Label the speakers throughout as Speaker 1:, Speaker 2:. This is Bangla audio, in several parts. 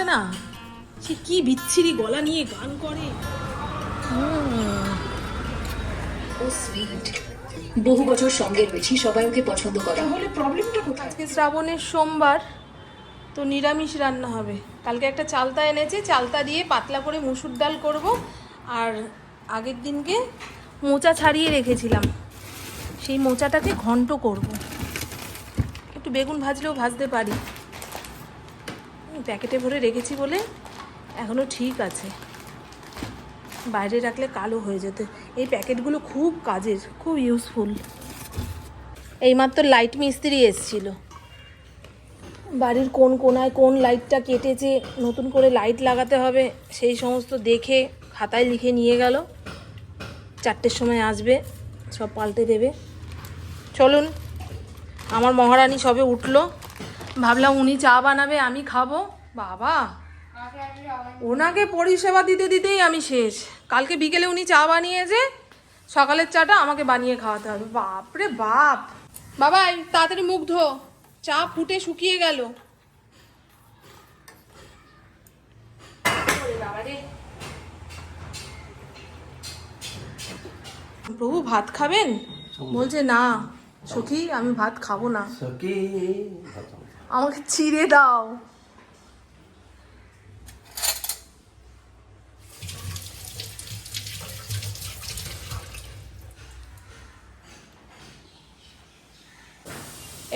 Speaker 1: মেয়েটা না সে কি বিচ্ছিরি গলা নিয়ে গান করে।
Speaker 2: ও সুইট বহু বছর সঙ্গে রয়েছি সবাই ওকে পছন্দ করে।
Speaker 1: তাহলে প্রবলেমটা কোথায়? আজকে শ্রাবণের সোমবার তো নিরামিষ রান্না হবে। কালকে একটা চালতা এনেছে চালতা দিয়ে পাতলা করে মুসুর ডাল করব আর আগের দিনকে মোচা ছাড়িয়ে রেখেছিলাম। সেই মোচাটাকে ঘন্ট করব। একটু বেগুন ভাজলেও ভাজতে পারি। প্যাকেটে ভরে রেখেছি বলে এখনও ঠিক আছে। বাইরে রাখলে কালো হয়ে যেত। এই প্যাকেটগুলো খুব কাজের, খুব ইউজফুল এইমাত্র লাইট মিস্ত্রি এসেছিল। বাড়ির কোন কোনায় কোন লাইটটা কেটেছে, নতুন করে লাইট লাগাতে হবে, সেই সমস্ত দেখে খাতায় লিখে নিয়ে গেল। চারটের সময় আসবে, সব পাল্টে দেবে। চলুন, আমার মহারানী সবে উঠল। ভাবলাম উনি চা বানাবে আমি খাব। বাবা ওনাকে পরিষেবা দিতে দিতেই আমি শেষ। কালকে বিকেলে উনি চা বানিয়েছে সকালের চাটা আমাকে বানিয়ে খাওয়াতে হবে। বাপরে বাপ! বাবা তাড়াতাড়ি মুখ ধো। চা ফুটে শুকিয়ে গেল। প্রভু ভাত খাবেন? বলছে না। সখী আমি ভাত খাব না।
Speaker 3: সখী
Speaker 1: আমাকে চিড়ে দাও।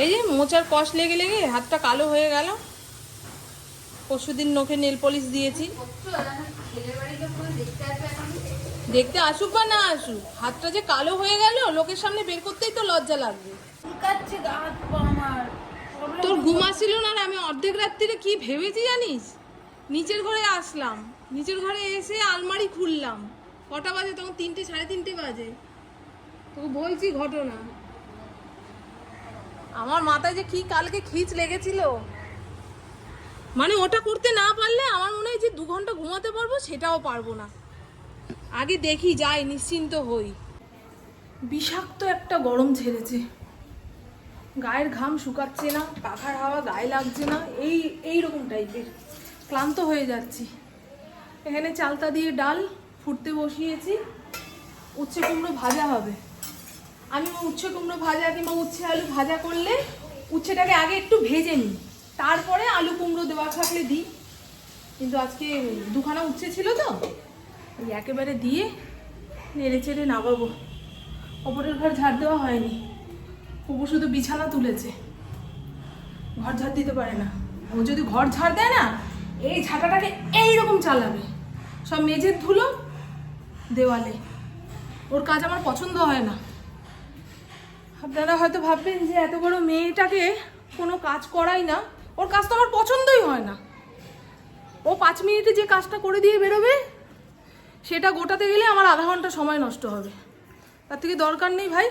Speaker 1: এই যে মোচার কষ লেগে লেগে হাতটা কালো হয়ে গেল। পরশুদিন নখে নেল পলিশ দিয়েছি। দেখতে আসুক বা না আসুক হাতটা যে কালো হয়ে গেল লোকের সামনে বের করতেই তো লজ্জা লাগবে। তোর ঘুম আসছিল না আমি অর্ধেক রাত্রিরে কি ভেবেছি জানিস? নিচের ঘরে আসলাম। নিচের ঘরে এসে আলমারি খুললাম। কটা বাজে? তখন তিনটে, সাড়ে তিনটে বাজে। তো বলছি ঘটনা। আমার মাথায় যে কি কালকে খিচ লেগেছিল। মানে ওটা করতে না পারলে আমার মনে হয় যে দু ঘণ্টা ঘুমাতে পারব, সেটাও পারব না। আগে দেখি, যাই, নিশ্চিন্ত হই। বিষাক্ত একটা গরম ছেড়েছে গায়ের ঘাম শুকাচ্ছে না, পাখার হাওয়া গায়ে লাগছে না, এই এই রকম টাইপের ক্লান্ত হয়ে যাচ্ছি। এখানে চালতা দিয়ে ডাল ফুটতে বসিয়েছি। উচ্ছে কুমড়ো ভাজা হবে। আমি উচ্ছে কুমড়ো ভাজা কিংবা উচ্ছে আলু ভাজা করলে উচ্ছেটাকে আগে একটু ভেজে নিই। তারপরে আলু কুমড়ো দেওয়া থাকলে দিই। কিন্তু আজকে দুখানা উচ্ছে ছিল তো একেবারে দিয়ে নেড়ে চেড়ে নামাবো। ওপরের ঘর ঝাড় দেওয়া হয়নি। কুকুর শুধু বিছানা তুলেছে। ঘর ঝাড় দিতে পারে না। ও যদি ঘর ঝাড় দেয় না, এই ঝাঁটাটাকে এইরকম চালাবে। সব মেঝের ধুলো দেওয়ালে। ওর কাজ আমার পছন্দ হয় না। আপনারা হয়তো ভাববেন যে এত বড় মেয়েটাকে কোনো কাজ করাই না। ওর কাজ তো আমার পছন্দই হয় না। ও পাঁচ মিনিটে যে কাজটা করে দিয়ে বেরোবে, সেটা গোটাতে গেলে আমার আধা ঘণ্টা সময় নষ্ট হবে। তার থেকে দরকার নেই ভাই।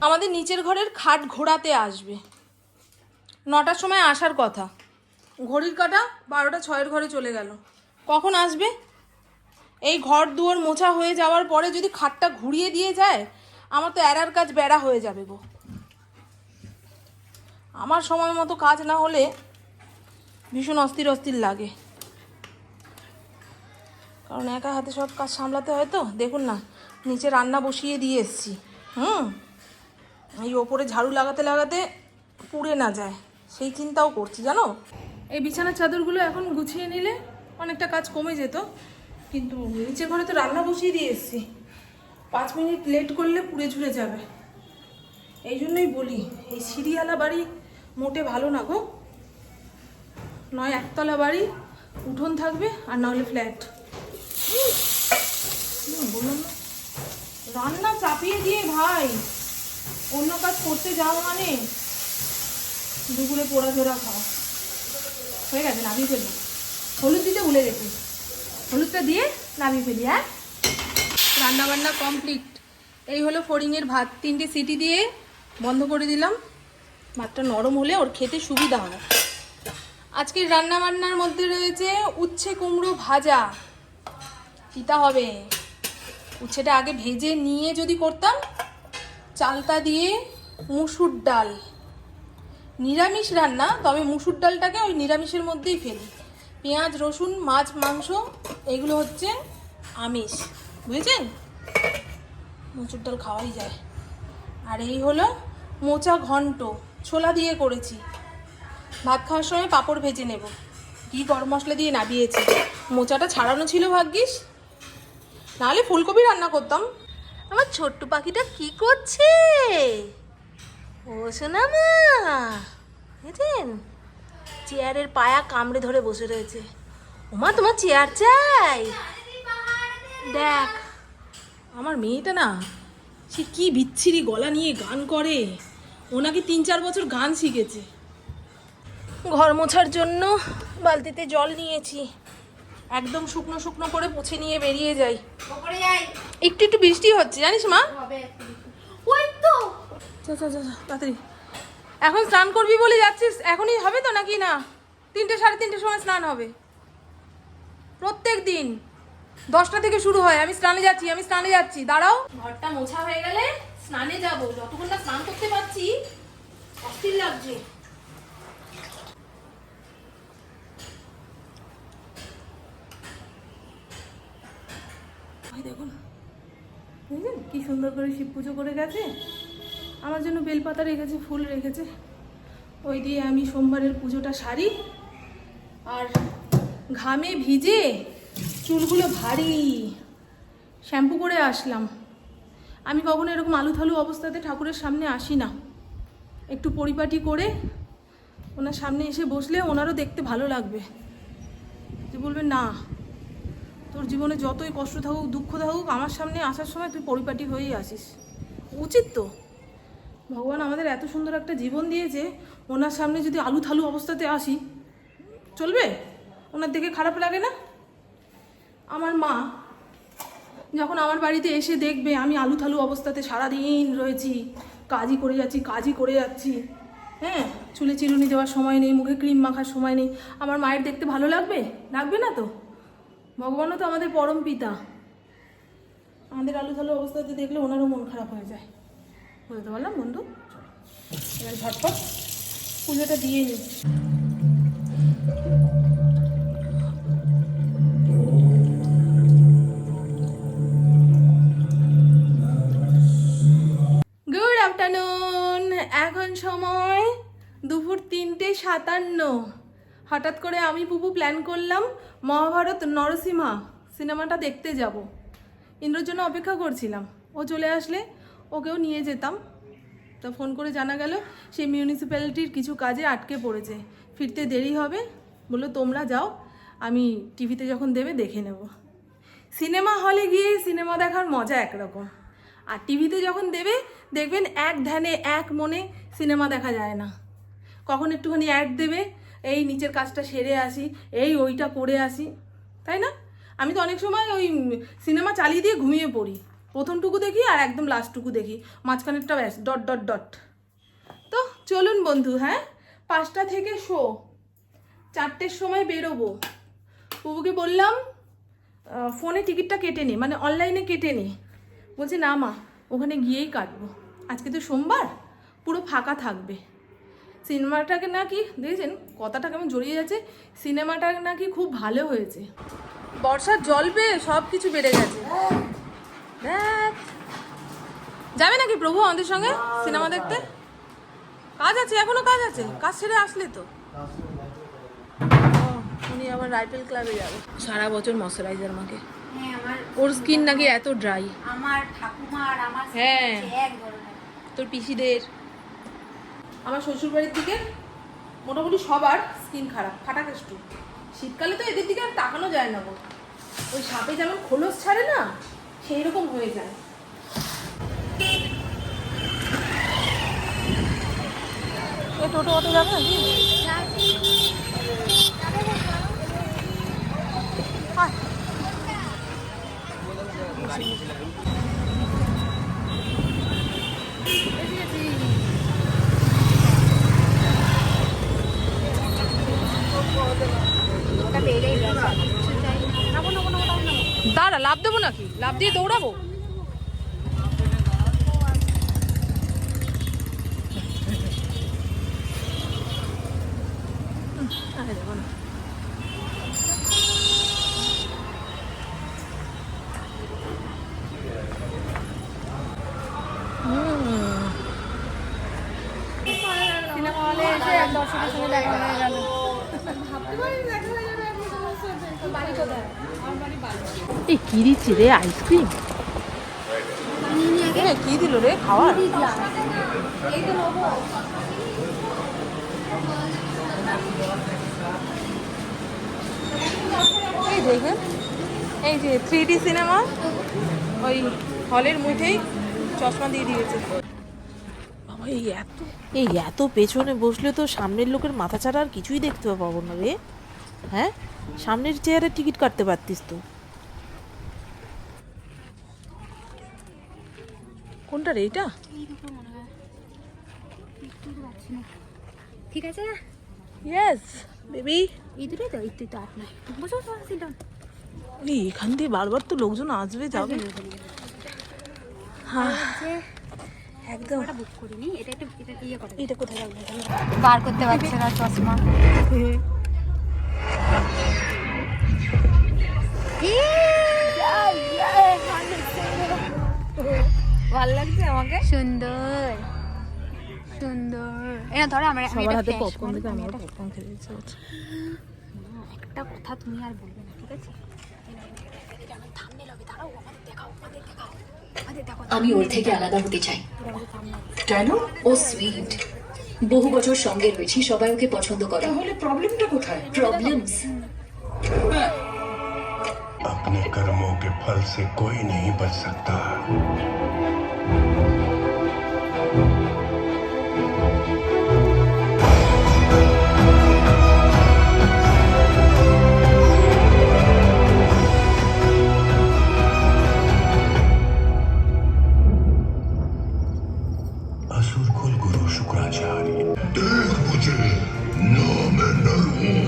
Speaker 1: আমাদের নিচের ঘরের খাট ঘোরাতে আসবে। নটার সময় আসার কথা। ঘড়ির কাটা বারোটা ছয়ের ঘরে চলে গেল। কখন আসবে? এই ঘর দুয়ার মোছা হয়ে যাওয়ার পরে যদি খাটটা ঘুরিয়ে দিয়ে যায়, আমার তো এরার কাজ বেড়া হয়ে যাবে গো। আমার সময় মতো কাজ না হলে ভীষণ অস্থির অস্থির লাগে। কারণ একা হাতে সব কাজ সামলাতে হয় তো। দেখুন না, নিচে রান্না বসিয়ে দিয়ে এসছি। হুম? এই ওপরে ঝাড়ু লাগাতে লাগাতে পুড়ে না যায়। সেই চিন্তাও করছি, জানো? এই বিছানার চাদরগুলো এখন গুছিয়ে নিলে অনেকটা কাজ কমে যেত। কিন্তু নিচের ঘরে তো রান্না বসিয়ে দিয়ে এসছি। পাঁচ মিনিট লেট করলে পুড়ে ঝুড়ে যাবে। এই জন্যই বলি, এই সিরিয়ালা বাড়ি মোটে ভালো না গো। নয় একতলা বাড়ি, উঠোন থাকবে আর নাহলে ফ্ল্যাট। বললাম না। রান্না চাপিয়ে দিয়ে ভাই। অন্য কাজ করতে যাওয়া মানে দুপুরে পোড়া জোড়া খাওয়া। হয়ে গেছে, নামিয়ে ফেলব হলুদ দিতে ভুলে গেছি। হলুদটা দিয়ে নামিয়ে ফেলি হ্যাঁ? রান্নাবান্না কমপ্লিট এই হলো ফড়িংয়ের ভাত। তিনটে সিটি দিয়ে বন্ধ করে দিলাম। ভাতটা নরম হলে ওর খেতে সুবিধা হয় আজকের রান্না বান্নার মধ্যে রয়েছে উচ্ছে কুমড়ো ভাজা। চিতা হবে। উচ্ছেটা আগে ভেজে নিয়ে যদি করতাম চালতা দিয়ে মুসুর ডাল। নিরামিষ রান্না, তবে মুসুর ডালটাকে ওই নিরামিষের মধ্যেই ফেলি। পেঁয়াজ, রসুন, মাছ, মাংস, এগুলো হচ্ছে আমিষ। বুঝেছেন? মুসুর ডাল খাওয়াই যায়। আর এই হলো মোচা ঘন্ট, ছোলা দিয়ে করেছি। ভাত খাওয়ার সময় পাঁপড় ভেজে নেব। ঘি, গরম মশলা দিয়ে নাবিয়েছি। মোচাটা ছাড়ানো ছিল, ভাগ্যিস? নাহলে ফুলকপি রান্না করতাম। আমার ছোট্ট পাখিটা কি করছে? ও শোনা মা চেয়ারের পায়া কামড়ে ধরে বসে রয়েছে। ওমা, তোমার চেয়ার চাই? দেখ, আমার মেয়েটা না, সে কি বিচ্ছিরি গলা নিয়ে গান করে। ওনাকে তিন চার বছর গান শিখেছে। ঘর মোছার জন্য বালতিতে জল নিয়েছি। একদম শুকনো শুকনো করে পুছে নিয়ে বেরিয়ে যাই। একটু একটু বৃষ্টি হচ্ছে জানিস মা? ওই তো। তাড়াতাড়ি। এখন স্নান করবি বলে যাচ্ছিস? এখনই হবে তো নাকি না? তিনটে সাড়ে তিনটের সময় স্নান হবে। প্রত্যেক দিন দশটা থেকে শুরু হয়। আমি স্নানে যাচ্ছি আমি স্নানে যাচ্ছি। দাঁড়াও। ঘরটা মোছা হয়ে গেলে স্নানে যাব। যতক্ষণ না স্নান করতে পারছি অস্থির লাগছে। দেখুন বুঝলেন? কি সুন্দর করে শিব পুজো করে গেছে। আমার জন্য বেলপাতা রেখেছে, ফুল রেখেছে। ওই দিয়ে আমি সোমবারের পুজোটা সারি। আর ঘামে ভিজে চুলগুলো ভারী। শ্যাম্পু করে আসলাম। আমি কখনো এরকম আলু থালু অবস্থাতে ঠাকুরের সামনে আসি না। একটু পরিপাটি করে ওনার সামনে এসে বসলে ওনারও দেখতে ভালো লাগবে। যে বলবে, না। তোর জীবনে যতই কষ্ট থাকুক, দুঃখ থাকুক, আমার সামনে আসার সময় তুই পরিপাটি হয়েই আসিস। উচিত তো। ভগবান আমাদের এত সুন্দর একটা জীবন দিয়েছে, ওনার সামনে যদি আলু থালু অবস্থাতে আসি, চলবে? ওনার দেখে খারাপ লাগে না? আমার মা যখন আমার বাড়িতে এসে দেখবে, আমি আলু থালু অবস্থাতে সারাদিন রয়েছি, কাজই করে যাচ্ছি, কাজই করে যাচ্ছি হ্যাঁ? চুলে চিরুনি দেওয়ার সময় নেই, মুখে ক্রিম মাখার সময় নেই। আমার মায়ের দেখতে ভালো লাগবে? লাগবে না তো? ভগবানও তো আমাদের পরম পিতা। আমাদের আলু থালু অবস্থাতে দেখলে ওনারও মন খারাপ হয়ে যায়। বলতে পারলাম, বন্ধু? এবার ঝটপট পুজোটা দিয়ে নিই আফটারনুন এখন সময় দুপুর তিনটে সাতান্ন। হঠাৎ করে আমি পুপু প্ল্যান করলাম মহাভারত নরসিমহা সিনেমাটা দেখতে যাব। ইন্দ্রর জন্য অপেক্ষা করছিলাম। ও চলে আসলে ওকেও নিয়ে যেতাম। তো ফোন করে জানা গেল সেই মিউনিসিপ্যালিটির কিছু কাজে আটকে পড়েছে। ফিরতে দেরি হবে। বলল, তোমরা যাও, আমি টিভিতে যখন দেবে দেখে নেব। সিনেমা হলে গিয়ে সিনেমা দেখার মজা একরকম। আর টিভিতে যখন দেবে, দেখবেন এক ধ্যানে, এক মনে সিনেমা দেখা যায় না। কখন একটুখানি অ্যাড দেবে এই নিচের কাজটা সেরে আসি, এই ওইটা করে আসি, তাই না? আমি তো অনেক সময় ওই সিনেমা চালিয়ে দিয়ে ঘুমিয়ে পড়ি। প্রথমটুকু দেখি আর একদম লাস্টটুকু দেখি, মাঝখানেরটা ব্যাস, ডট ডট ডট। তো চলুন বন্ধু হ্যাঁ? পাঁচটা থেকে শো। চারটের সময় বেরোবো। প্রভুকে বললাম ফোনে টিকিটটা কেটে নে মানে অনলাইনে কেটে নে। বলছে, না মা, ওখানে গিয়েই কাটবো। আজকে তো সোমবার, পুরো ফাঁকা থাকবে। সিনেমাটাকে নাকি দেখেছেন কথাটা কেমন জড়িয়ে যাচ্ছে সিনেমাটা নাকি খুব ভালো হয়েছে। বর্ষার জল পেয়ে সব কিছু বেড়ে গেছে। যাবে নাকি প্রভু আমাদের সঙ্গে সিনেমা দেখতে? কাজ আছে এখনও কাজ আছে। কাজ ছেড়ে আসলে তো। উনি আবার রাইফেল ক্লাবে যাবে। সারা বছর ময়শ্চারাইজার মাকে
Speaker 3: হ্যাঁ
Speaker 1: ওর স্কিন নাকি এত ড্রাই।
Speaker 3: আমার ঠাকুমা আর আমার
Speaker 1: হ্যাঁ। তোর পিসিদের। আমার শ্বশুর বাড়ির দিকে মোটামুটি সবার স্কিন খারাপ ফাটা কেষ্টু শীতকালে তো এদের দিকে আর তাকানো যায় না গো। ওই সাপে যেমন খোলস ছাড়ে না সেই রকম হয়ে যায়। টোটো অটো যাবে নাকি? আয়। এসে গেছি।
Speaker 3: ওটা বেড়েই গেছে
Speaker 1: দাঁড়া লাভ দেবো নাকি? লাভ দিয়ে দৌড়াবো হুম, আরে দেবো না।
Speaker 3: দর্শকের সঙ্গে দেখা হয়ে গেল
Speaker 4: এই কি দিচ্ছি রে আইসক্রিম কি দিল রে খাওয়ার এই দেখেন এই যে থ্রি ডি সিনেমা ওই হলের মুঠেই চশমা দিয়ে দিয়েছে।
Speaker 1: এই এত এই এত পেছনে বসলে তো সামনের লোকের মাথা ছাড়া আর কিছুই দেখতে পাবো না রে। হ্যাঁ? সামনের চেয়ারে টিকিট কাটতে পারতিস তো।
Speaker 4: কোনটা রে এটা
Speaker 3: ঠিক আছে
Speaker 4: ইয়েস বেবি
Speaker 3: এই দুটোই তো এই দুটোই তো আপনার। বসো বসো sit
Speaker 4: এই এখান দিয়ে বারবার তো লোকজন আসবে যাবে। হ্যাঁ একদম।
Speaker 3: বুক করিনি? এটা একটু এটা ইয়ে করে
Speaker 4: এটা কোথায়? রাখব
Speaker 3: বার করতে পারছে না চশমা। সুন্দর সুন্দর এটা ধরো আমার আমি
Speaker 4: সবার
Speaker 3: এটা
Speaker 4: হাতে
Speaker 3: flash
Speaker 4: পপকর্ন
Speaker 3: মারি,
Speaker 4: দেখে
Speaker 3: আমি
Speaker 4: আমার
Speaker 3: এটা-
Speaker 4: পপকর্ন খেতে ইচ্ছে করছে
Speaker 3: একটা কথা তুমি আর বলবে না ঠিক আছে
Speaker 2: আমি ওর থেকে আলাদা হতে চাই কেন ও সুইট বহু বছর সঙ্গে রয়েছি সবাই ওকে পছন্দ করে তাহলে প্রবলেমটা কোথায় প্রবলেমস
Speaker 5: अपने कर्मों के फल से कोई नहीं बच सकता असुर कुल गुरु शुक्राचार्य देख मुझे न मैं नर हूं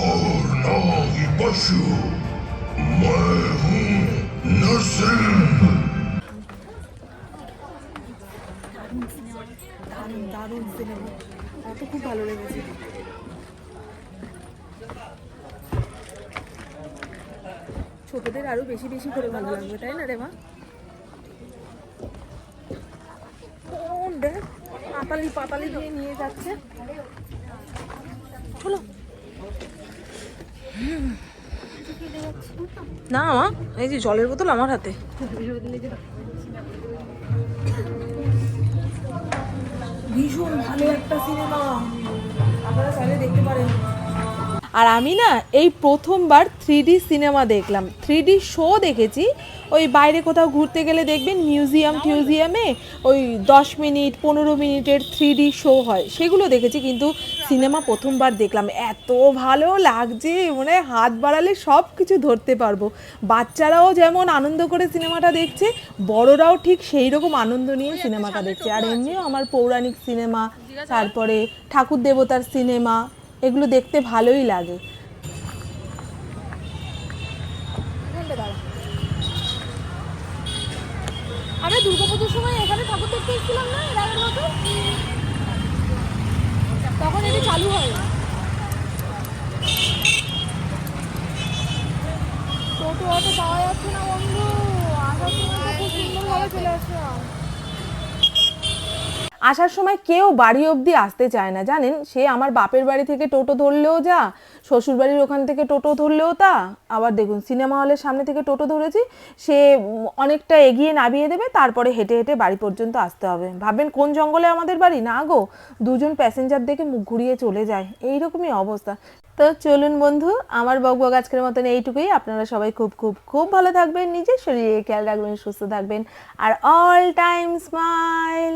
Speaker 5: और न ही पशु मैं हूं नरसिंह
Speaker 1: দারুণ সিনেমা আমার তো খুব ভালো লেগেছে ছোটদের আরো বেশি বেশি করে ভালো লাগবে তাই না রে মা দেখ পাতালি পাতালি দিয়ে নিয়ে যাচ্ছে। চলো।
Speaker 4: না, মা, এই যে জলের বোতল আমার হাতে।
Speaker 1: ভীষণ ভালো একটা সিনেমা। আপনারা চাইলে দেখতে পারেন। আর আমি না এই প্রথমবার থ্রি সিনেমা দেখলাম। থ্রি শো দেখেছি। ওই বাইরে কোথাও ঘুরতে গেলে দেখবেন মিউজিয়াম টিউজিয়ামে ওই দশ মিনিট, পনেরো মিনিটের থ্রি শো হয়। সেগুলো দেখেছি কিন্তু সিনেমা প্রথমবার দেখলাম। এত ভালো লাগছে মানে হাত বাড়ালে সব কিছু ধরতে পারব। বাচ্চারাও যেমন আনন্দ করে সিনেমাটা দেখছে, বড়রাও ঠিক সেই রকম আনন্দ নিয়ে সিনেমাটা দেখছে। আর এমনিও আমার পৌরাণিক সিনেমা তারপরে ঠাকুর দেবতার সিনেমা এগুলো দেখতে ভালোই লাগে।
Speaker 4: আমরা সময় এখানে ঠাকুর দেখতে না বছর? তখন চালু হয়। টোটো যাচ্ছে না বন্ধু। আসার সময় খুব চলে আসলাম।
Speaker 1: আসার সময় কেউ বাড়ি অবধি আসতে চায় না, জানেন? সে আমার বাপের বাড়ি থেকে টোটো ধরলেও যা শ্বশুর বাড়ির ওখান থেকে টোটো ধরলেও তা, আবার দেখুন সিনেমা হলের সামনে থেকে টোটো ধরেছি, সে অনেকটা এগিয়ে নামিয়ে দেবে, তারপরে হেঁটে হেঁটে বাড়ি পর্যন্ত আসতে হবে। ভাববেন কোন জঙ্গলে আমাদের বাড়ি? না গো, দুজন প্যাসেঞ্জার দেখে মুখ ঘুরিয়ে চলে যায়। এইরকমই অবস্থা। তো চলুন বন্ধু, আমার বকবক আজকের মতন এইটুকুই। আপনারা সবাই খুব খুব খুব ভালো থাকবেন, নিজের শরীরে খেয়াল রাখবেন, সুস্থ থাকবেন, আর অল টাইম স্মাইল